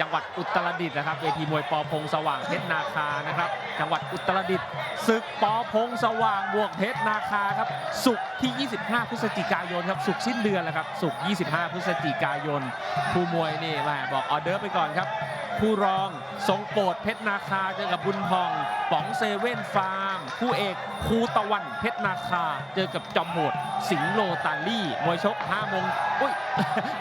จังหวัดอุตรดิตถ์นะครับเวทีมวยปอพงสว่างเพชรนาคานะครับ จังหวัดอุตรดิตถ์ศึกปอพงสว่างบวกเพชรนาคาครับศุกร์ที่ 25 พฤศจิกายนครับศุกร์สิ้นเดือนแล้วครับศุกร์25 พฤศจิกายนผู้มวยนี่แหมบอกออเดอร์ไปก่อนครับ ผู้รอง ทรงโปรดเพชรนาคาเจอกับบุญพองป๋องเซเว่นฟาร์ม คู่เอกคูตะวันเพชรนาคา เจอกับจอมโหด สิงโลตาลี่ มวยชก5โมงอุ้ย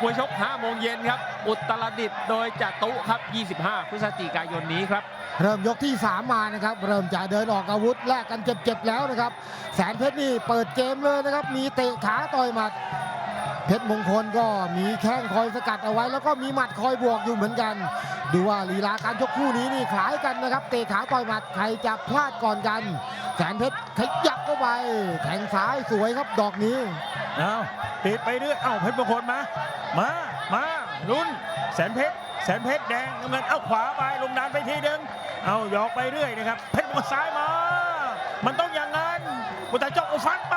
มวยชก5โมงเย็นครับ อุตรดิตถ์โดยจตุครับ 25 พฤศจิกายนนี้ครับ เริ่มยกที่ 3 มานะครับ เริ่มจะเดินออกอาวุธแลกกันเจ็บๆแล้วนะครับ แสนเพชรนี่เปิดเกมเลยนะครับ มีเตะขาต่อยหมัด เพชรมงคลก็มีแข้งคอยสกัดเอาไว้ แล้วก็มีหมัดคอยบวกอยู่เหมือนกัน ดูว่าลีลาการชกคู่นี้นี่คล้ายกันนะครับเตะขาต่อยหมัดใครจะพลาดก่อนกันแสนเพชรขยับเข้าไปแทงซ้ายสวยครับดอกนี้เอาติดไปเรื่อยเอ้าเพชรมงคลมามามาลุ้นแสนเพชรแสนเพชรแดงน้ำเงินเอาขวาไปลงดานไปทีหนึงเอาหยอกไปเรื่อยนะครับเพชรมงคลซ้ายมา มันต้องอย่างนั้นบุตรจอกอาฟันไป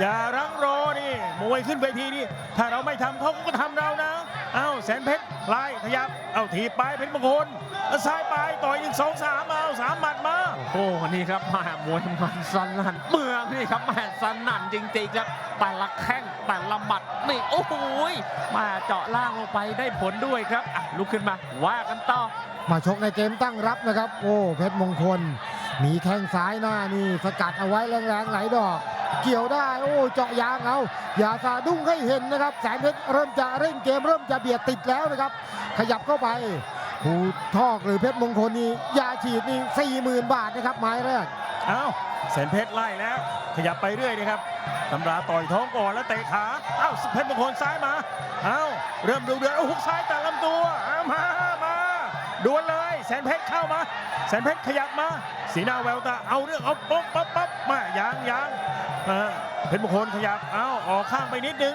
อย่ารั้งรอนี่มวยขึ้นเวทีนี่ถ้าเราไม่ทำเขาก็ทำเรานะเอาแสนเพชรไล่ขยับเอาถีบไปเพชรมงคลเอาซ้ายไปต่อยหนึ่งสองสามเอาสามหมัดมาโอ้โหนี่ครับแมามวยมันสนั่นเมืองนี่ครับแม่สนั่นจริงๆครับแต่ละแข้งแต่ละหมัดนี่โอ้โหมาเจาะล่างลงไปได้ผลด้วยครับอะลุกขึ้นมาว่ากันต่อมาชกในเกมตั้งรับนะครับ โอ้เพชรมงคล มีแข้งซ้ายหน้านี่สกัดเอาไว้แรงๆไหลายดอก เกี่ยวได้โอ้เจาะยางเอาอย่าสะดุ้งให้เห็นนะครับ แสนเพชรเริ่มจะเร่งเกมเริ่มจะเบียดติดแล้วนะครับ ขยับเข้าไปผูทอกหรือเพชรมงคลนี่ยาฉีดนี่สี่หมื่นบาทนะครับไม้แรกเอาแสนเพชรไล่แล้ว ขยับไปเรื่อยนะครับตำราต่อยท้องก่อนแล้วเตะขาเอ้าเพชรมงคลซ้ายมาเอ้าเริ่มดูเดือดเอาหุกซ้ายแต่ลำตัวามามา ดวลเลย แสนเพชรเข้ามา แสนเพชรขยับมา สีหน้าแววตาเอาเรื่องเอาป๊บปั๊บปั๊บมายางยางเพชรมงคลขยับเอาออกข้างไปนิดนึง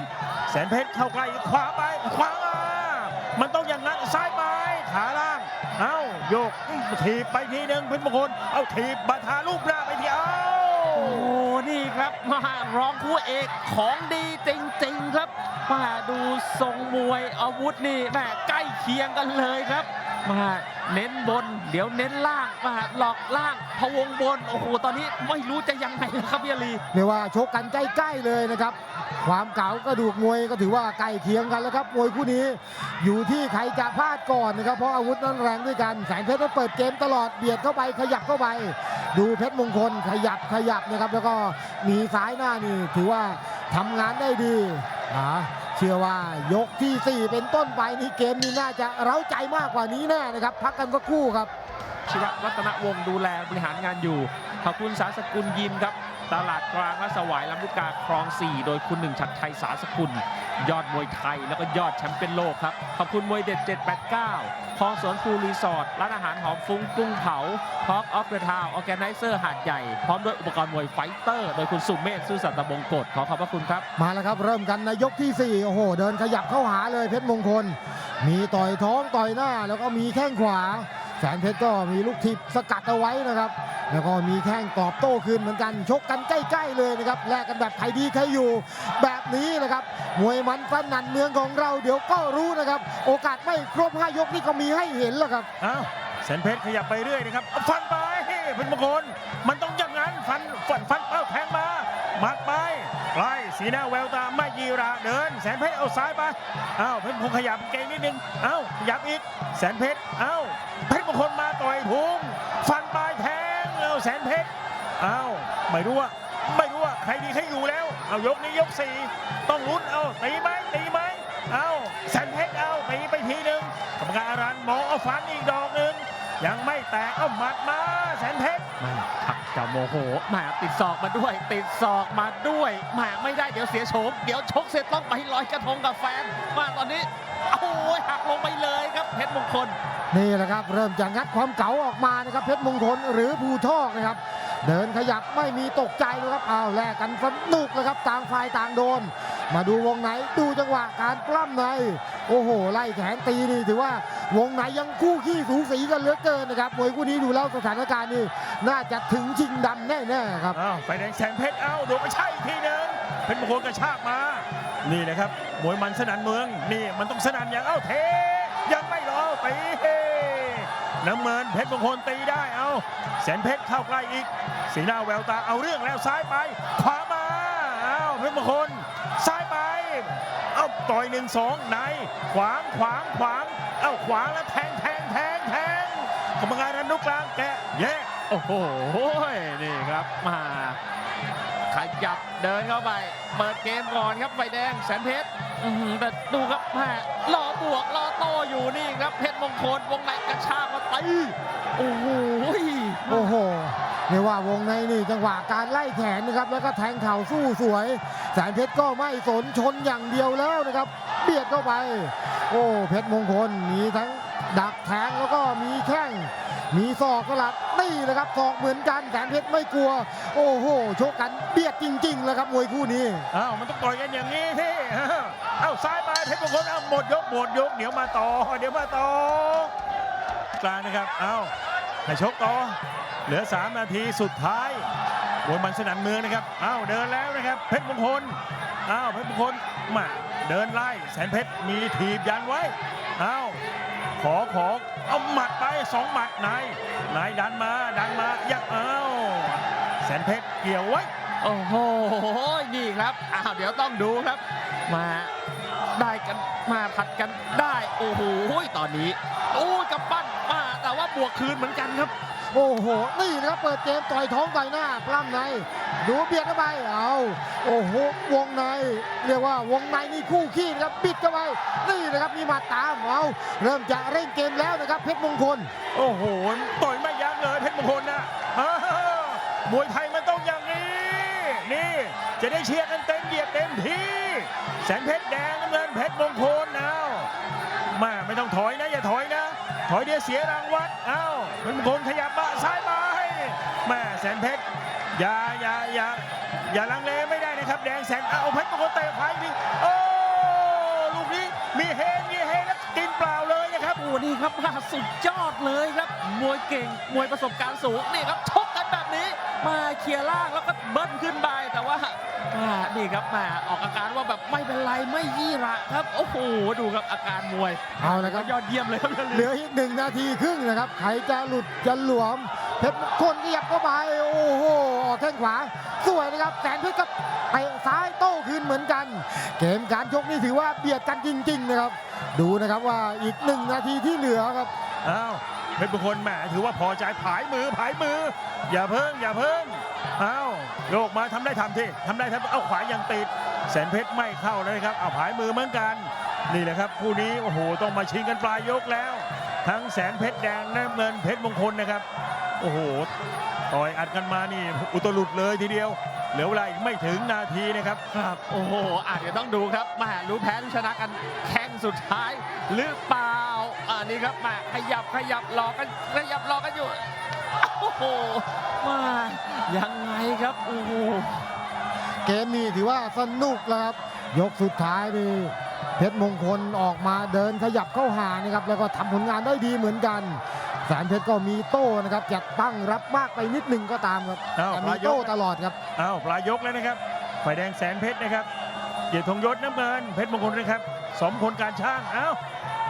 แสนเพชรเข้าใกล้ขวาไปขวามามันต้องอย่างนั้นซ้ายไปขาล่างเอาโยกถีบไปทีนึงเพชรมงคลเอาถีบบัทาลูกหน้าไปทีเอาโอ้โหนี่ครับมาร้องคู่เอกของดีจริงๆครับมาดูทรงมวยอาวุธนี่แม่ใกล้เคียงกันเลยครับ มาเน้นบน เดี๋ยวเน้นล่างมาหลอกล่างพะวงบนโอ้โหตอนนี้ไม่รู้จะยังไงแล้วครับพี่อาลีเรียกว่าชกกันใกล้ๆเลยนะครับ ความเก๋ากระดูกมวยก็ถือว่าใกล้เคียงกันแล้วครับมวยคู่นี้ อยู่ที่ใครจะพลาดก่อนนะครับเพราะอาวุธนั้นแรงด้วยกันแสนเพชรนั้นเปิดเกมตลอดเบียดเข้าไปขยับเข้าไป ดูเพชรมงคลขยับขยับนะครับ แล้วก็มีซ้ายหน้านี่ถือว่าทำงานได้ดีอ่า ชื่อว่ายกทีสี่ 4 เป็นต้นไปนี่เกมนี้น่าจะเร้าใจมากกว่านี้แน่นะครับ พักกันสักคู่ครับ ชิวรัตนวงศ์ดูแลบริหารงานอยู่ ขอบคุณสาสกุลยิมครับ ตลาดกลางและสวายลำลูกกาคลอง 4 โดยคุณหนึ่งชัดชัยสาสกุล ยอดมวยไทยแล้วก็ยอดแชมป์เปี้ยนโลกครับ ขอบคุณมวยเด็ด 789 คลองสวนภูรีสอร์ทร้านอาหารหอมฟุ้งกุ้งเผาพอกออฟเดอะทาวออแกไนเซอร์หาดใหญ่ พร้อมด้วยอุปกรณ์มวยไฟเตอร์ โดยคุณสุเมธซื่อสัตย์บงกฎขอขอบพระคุณครับ มาแล้วครับเริ่มกันในยกที่ 4 โอ้โห เดินขยับเข้าหาเลยเพชรมงคล มีต่อยท้องต่อยหน้าแล้วก็มีแข้งขวา แสนเพชรก็มีลูกทิพสกัดเอาไว้นะครับ แล้วก็มีแข้งตอบโต้คืนเหมือนกันชกกันใกล้ๆเลยนะครับแลกกันแบบใครดีใครอยู่แบบนี้นะครับมวยมันสนั่นเมืองของเราเดี๋ยวก็รู้นะครับ โอกาสไม่ครบห้ายกนี่ก็มีให้เห็นแล้วครับเอาวแสนเพชรขยับไปเรื่อยนะครับฟันไปเพชรมงคลมันต้องอย่างนั้นฟันฟันฟันเอ้าแทงมาหมัดไปไล่สีหน้าแววตาไม่ยีราเดิน แสนเพชรเอาซ้ายไปอ้าวเพชรมงขยับเก่งนิดนึงอ้าวขยับอีกแสนเพชรอ้าเพชรม งคลมาต่อยพุงฟันปลายแทงเอาแสนเพชรเอาไม่รู้ว่าไม่รู้ว่าใครดีใครอยู่แล้ว เอายกนี้ยกสี่ต้องลุ้นเอาตีไหมตีไหมเอ้าแสนเพชรเอาตีไปทีหนึ่งกรรมการอารันมองเอาฟันอีกดอกหนึ่งยังไม่แตกเอาหมัดมาแสนเพชรแม่ชักจะโมโหแหมาติดศอกมาด้วย ติดศอกมาด้วยแหมาไม่ได้เดี๋ยวเสียโฉมเดี๋ยวชกเสร็จต้องไปลอยกระทงกับแฟนมาตอนนี้โอ้ยหักลงไปเลยครับเพชรมงคล นี่แหละครับ เริ่มจะงัดความเก๋าออกมานะครับเพชรมงคลหรือภูทอกนะครับ เดินขยับไม่มีตกใจนะครับเอาแลกกันสนุกเลยครับต่างฝ่ายต่างโดน มาดูวงไหนดูจังหวะการปล้ำในโอ้โห ไล่แขนตีนี่ถือว่าวงไหนยังคู่ขี้สูสีกันเหลือเกินนะครับมวยคู่นี้ดูแล้วสถานการณ์นี่น่าจะถึงชิงดำแน่ๆครับอ้าวไฟแดงแสงเพชรเอ้าดูไปใช่อีกทีหนึงเพชรมงคลกระชากมา นี่นะครับมวยมันสนันเมืองนี่มันต้องสนันอย่างเอ้าเทยังไม่ ลน้ำเงินเพชรมงคลตีได้เอาแสนเพชรเข้าใกล้อีก สีหน้าแววตาเอาเรื่องแล้วซ้ายไป ขวามาเอาเพชรมงคลซ้ายไปเอาต่อยหนึ่งสองในขวางขวางขวางเอาขวางแล้วแทงแทงแทงแทงกรรมการอนุกลางแกะแยกโอ้โหนี่ครับมาขยับเดินเข้าไป เปิดเกมก่อนครับไฟแดงแสนเพชรแต่ดูครับแม่รอบวกรอโต้อยู่นี่ครับเพชร มงคลวงในกระชากมาตีโอ้โหโอ้โหเรียกว่าวงในนี่จังหวะการไล่แขนนะครับ แล้วก็แทงเข่าสู้สวย แสนเพชรก็ไม่สนชนอย่างเดียวแล้วนะครับ เบียดเข้าไป โอ้เพชรมงคลมีทั้งดักแทงแล้วก็มีแข้ง มีศอกกระหลัดนี่นะครับศอกเหมือนกันแสนเพชรไม่กลัว โอ้โหโชกกันเบียดจริงๆเลยครับมวยคู่นี้อ้าวมันต้องต่อยกันอย่างนี้ที่เอ้าซ้ายไปเพชรมงคลเอาหมดยกหมดยกเดี๋ยวมาต่อเดี๋ยวมาต่อกลางนะครับเอ้าให้ชกต่อเหลือ 3 นาทีสุดท้ายมวยมันสนันเมืองนะครับเอ้าเดินแล้วนะครับ เพชรมงคลเอ้าเพชรมงคลมาเดินไล่แสนเพชรมีถีบยันไว้เอ้า ขอขอเอาหมัดไปสองหมัดนายนายดันมาดันมายักเอ้าแสนเพชรเกี่ยวไว้โอ้โหนี่ครับอ้าวเดี๋ยวต้องดูครับ มาได้กันมาผัดกันได้ โอ้โหตอนนี้โอ้ยกับปั้นมาแต่ว่าบวกคืนเหมือนกันครับ โอ้โห นี่นะครับเปิดเกมต่อยท้องต่อยหน้าปล้ำใน ดูเบียดเข้าไป เอาโอ้โห วงใน เรียกว่าวงในนี่คู่ขี้นะครับปิดเข้าไป นี่นะครับมีหมาตาม เอาเริ่มจะเร่งเกมแล้วนะครับเพชรมงคล โอ้โห ต่อยไม่ยั้งเลยเพชรมงคลนะอ้าวมวยไทยมันต้องอย่างนี้ นี่ จะได้เชียร์กันเต็มเหยียดเต็มที่ แสนเพชร นะถอยเดี๋ยวเสียรางวัลเอ้าเพชรมงคลขยับมาซ้ายไปแม่แสนเพชรอย่าอย่าอย่าอย่าลังเลไม่ได้นะครับ แดงแสนเอาเพชรมงคลเตะไปดิโอ้ลูกนี้มีเฮมีเฮแล้วกินเปล่าเลยนะครับโอ้นี่ครับมาสุดยอดเลยครับมวยเก่งมวยประสบการณ์สูงนี่ครับชกกันแบบนี้ มาเคลียร์ล่างแล้วก็เบิ้ลขึ้นไปแต่ว่าอ่านี่ครับมาออกอาการว่าแบบไม่เป็นไรไม่ยี่ระครับโอ้โหดูครับอาการมวยเอาละครับยอดเยี่ยมเลยครับอย่าเหลืลืมออีกหนึ่งนาทีครึ่งนะครับใครจะหลุดจะหลวมเพชรมงคลขยับเข้าไปโอ้โหออกแข้งขวาสวยนะครับแสนเพชรก็เตะซ้ายโต้คืนเหมือนกัน เกมการชกนี่ถือว่าเบียดกันจริง ๆ นะครับ ดูนะครับว่าอีกหนึ่งนาทีที่เหลือครับอ้าว เพชรมงคลแหมถือว่าพอใจผายมือผายมือ อย่าเพิ่งอย่าเพิ่งเอ้าโยกมาทำได้ทำที่ทำได้ทำเอาขวายังติด แสนเพชรไม่เข้าเลยครับเอาผายมือเหมือนกัน นี่แหละครับคู่นี้โอ้โหต้องมาชิงกันปลายยกแล้ว ทั้งแสนเพชรแดงน้ำเงินเพชรมงคลนะครับ โอ้โหต่อยอัดกันมานี่อุตลุดเลยทีเดียว เหลือเวลาอีกไม่ถึงนาทีนะครับ ครับ โอ้โห อาจจะเดี๋ยวต้องดูครับมารู้แพ้รู้ชนะกันแข่งสุดท้ายหรือเปล่าอ่านี่ครับมาขยับขยับรอกันขยับรอกันอยู่ โอ้โหมายังไงครับ โอ้โห เกมนี้ถือว่าสนุกแล้วครับ ยกสุดท้ายนี่เพชรมงคลออกมาเดินขยับเข้าหานะครับ แล้วก็ทำผลงานได้ดีเหมือนกัน แสนเพชรก็มีโต้นะครับจะตั้งรับมากไปนิดหนึ่งก็ตามครับอ้าวแต่ปมีลายยโต้กตลอดครับ อ้าวปลายยกแล้วนะครับฝ่ายแดงแสนเพชรนะครับเกียรติธงยศน้ำเงินเพชรมงคลนะครับสมพลการช่างเอ้า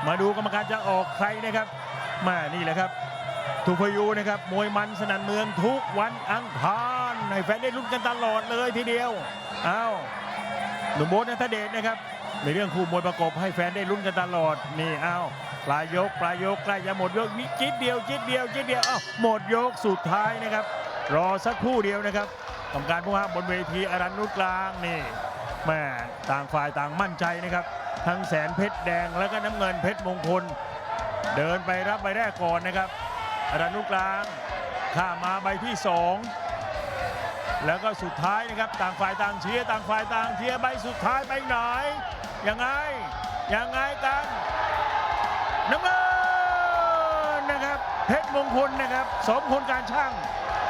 มาดูกรรมการจะออกใครนะครับมานี่แหละครับทูพยูนะครับมวยมันสนันเมืองทุกวันอังคารให้แฟนได้ลุ้นกันตลอดเลยทีเดียวเอ้าหนุ่มโบ๊ทนัทเดชนะครับ ในเรื่องคู่มวยประกบให้แฟนได้ลุ้นกันตลอดนี่เอ้าปลายยกปลายยกใกล้จะหมดยกนิดจิดเดียวจิดเดียวจิดเดียวเอ้าหมดยกสุดท้ายนะครับ รอสักครู่เดียวนะครับกรรมการผู้ห้ามบนเวทีอรันนุกลางนี่แม่ต่างฝ่ายต่างมั่นใจนะครับ ทั้งแสนเพชรแดงแล้วก็น้ำเงินเพชรมงคล เดินไปรับใบแรกก่อนนะครับอรันนุกลางข้ามมาใบที่สองแล้วก็สุดท้ายนะครับ ต่างฝ่ายต่างเชียร์ต่างฝ่ายต่างเชียร์ใบสุดท้ายไปไหน ยังไง ยังไงกันน้ำเงินนะครับ เพชรมงคลนะครับ สมพลการช่าง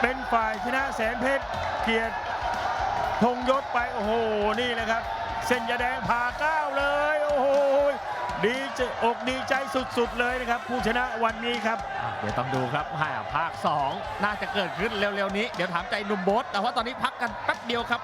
เป็นฝ่ายชนะแสนเพชร เกียรติธงยศไป โอ้โห นี่แหละครับ เส้นยาแดงผ่าก้าวเลย โอ้โห ดีใจอกดีใจสุดๆเลยนะครับ ผู้ชนะวันนี้ครับ เดี๋ยวต้องดูครับภาค 2 น่าจะเกิดขึ้นเร็วๆนี้ เดี๋ยวถามใจหนุ่มโบ๊ทแต่ว่าตอนนี้พักกันแป๊บเดียวครับ